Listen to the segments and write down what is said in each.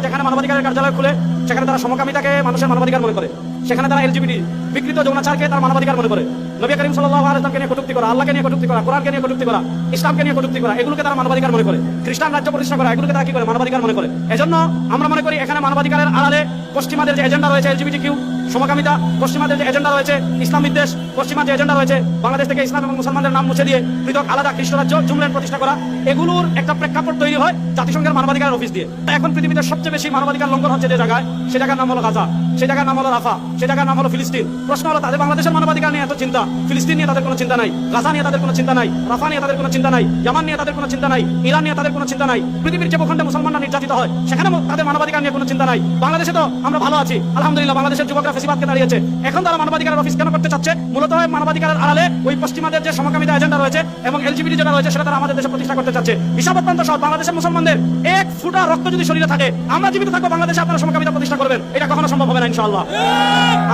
যেখানে মানবাধিকারের কার্যালয় খুলে সেখানে তারা সমকামিতাকে মানুষের মানবাধিকার মনে করে, সেখানে তারা এলজিবিটি বিকৃত যৌনাচারকে তার মানবাধিকার মনে করে। নবী করিম সাল্লাল্লাহু আলাইহি নিয়ে কটূক্তি করা, আল্লাহকে নিয়ে কটূক্তি করা, কোরআনকে নিয়ে কটূক্তি করা, ইসলামকে নিয়ে কটূক্তি করা, এগুলোকে তারা মানবাধিকার মনে করে। খ্রিস্টান রাজ্য প্রতিষ্ঠা করা, এগুলোকে তারা কি করে? মানবাধিকার মনে করে। এজন্য আমরা মনে করি এখানে মানবাধিকারের আড়ালে পশ্চিমাদের যে এজেন্ডা রয়েছে এলজিবিটি কিউ, সমকামিতা, পশ্চিমাদের যে এজেন্ডা রয়েছে ইসলাম বিদ্বেষ পশ্চিমা যে এজেন্ডা রয়েছে বাংলাদেশ থেকে ইসলাম এবং মুসলমানদের নাম মুছে দিয়ে পৃথক আলাদা খ্রিস্ট রাজ্য জুমলেন প্রতিষ্ঠা করা, এগুলোর একটা প্রেক্ষাপট তৈরি হয় জাতিসংঘের মানবাধিকার অফিস দিয়ে। এখন পৃথিবীতে সবচেয়ে বেশি মানবাধিকার লঙ্ঘন হচ্ছে যে জায়গায় সে জায়গার নাম হলো গাজা। সে জায়গার নাম হলো রাফা সে জায়গার নাম হলো ফিলিস্তিন। প্রশ্ন হলো তাদের বাংলাদেশের মানবাধিকার নিয়ে এত চিন্তা, ফিলিস্তিন নিয়ে তাদের কোনো চিন্তা নাই, গাজা নিয়ে তাদের কোনো চিন্তা নাই, রাফা নিয়ে তাদের কোনো চিন্তা নাই, ইয়ামান নিয়ে তাদের কোনো চিন্তা নাই, ইরান নিয়ে তাদের কোনো চিন্তা নাই, পৃথিবীর যে ভূখণ্ডে মুসলমানরা নির্যাতিত হয়, সেখানে তাদের মানবাধিকার নিয়ে কোনো চিন্তা নাই। বাংলাদেশে তো আমরা ভালো আছি, আলহামদুলিল্লাহ, বাংলাদেশের যুবকরা ফেসিবাদকে দাঁড়িয়েছে। এখন তারা মানবাধিকারের অফিস কেন করতে চাচ্ছে? মূলত হয় মানবাধিকারের আড়ালে ওই পশ্চিমাদের যে সমকামিতা এজেন্ডা রয়েছে এবং এলজিবিটি যেটা রয়েছে, সেটা তারা আমাদের দেশে প্রতিষ্ঠা করতে চাচ্ছে। হিসাব অত্যন্ত বাংলাদেশের মুসলমানদের এক ফুটা রক্ত যদি শরীরে থাকে, আমরা জীবিত থাকব, বাংলাদেশে আপনারা সমকামিতা প্রতিষ্ঠা করবেন। এটা কখনো সম্ভব হবে না। ইনশাআল্লাহ।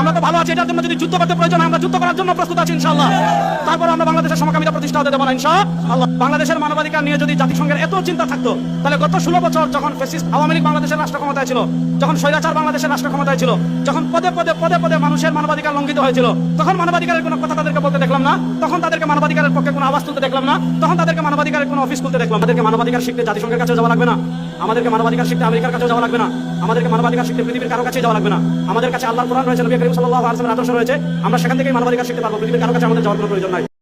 আমরা তো ভালো আছি, এটার জন্য যদি যুদ্ধ করতে প্রয়োজন আমরা যুদ্ধ করার জন্য প্রস্তুত আছি ইনশাআল্লাহ। তারপর আমরা বাংলাদেশের সমকামিতা প্রতিষ্ঠা হতে দেবো না বাংলাদেশের মানবাধিকার নিয়ে যদি জাতিসংঘের এত চিন্তা থাকতো, তাহলে গত ষোলো বছর যখন ফেসিস্ট আওয়ামী লীগ বাংলাদেশের রাষ্ট্র ক্ষমতায় ছিল, যখন স্বৈরাচার বাংলাদেশের রাষ্ট্র ক্ষমতায় ছিল, যখন পদে পদে পদে পদে মানুষের মানবাধিকার লঙ্ঘিত হয়েছিল, তখন মানবাধিকারের কোনো কথা তাদেরকে বলতে দেখলাম না, তখন তাদেরকে মানবাধিকারের পক্ষে কোনো আওয়াজ তুলতে দেখলাম না, তখন তাদেরকে মানবাধিকারের কোনো অফিস খুলতে দেখলাম তাদেরকে মানবাধিকার শিখতে জাতিসংঘের কাছে যাওয়া লাগবে না, আমাদেরকে মানবাধিকার শিখতে আমেরিকার কাছে যাওয়া লাগবে না, আমাদেরকে মানবাধিকার শিখতে পৃথিবীর কারও কাছে যাওয়া লাগবে না। আমাদের কাছে আল্লাহ কোরআন রয়েছে, নবী করিম সাল্লাল্লাহু আলাইহি ওয়াসাল্লামের আদর্শ রয়েছে, আমরা সেখান থেকেই মানবাধিকার শিখতে পারব, পৃথিবীর কারও কাছে আমাদের যাওয়ার কোনো প্রয়োজন নাই।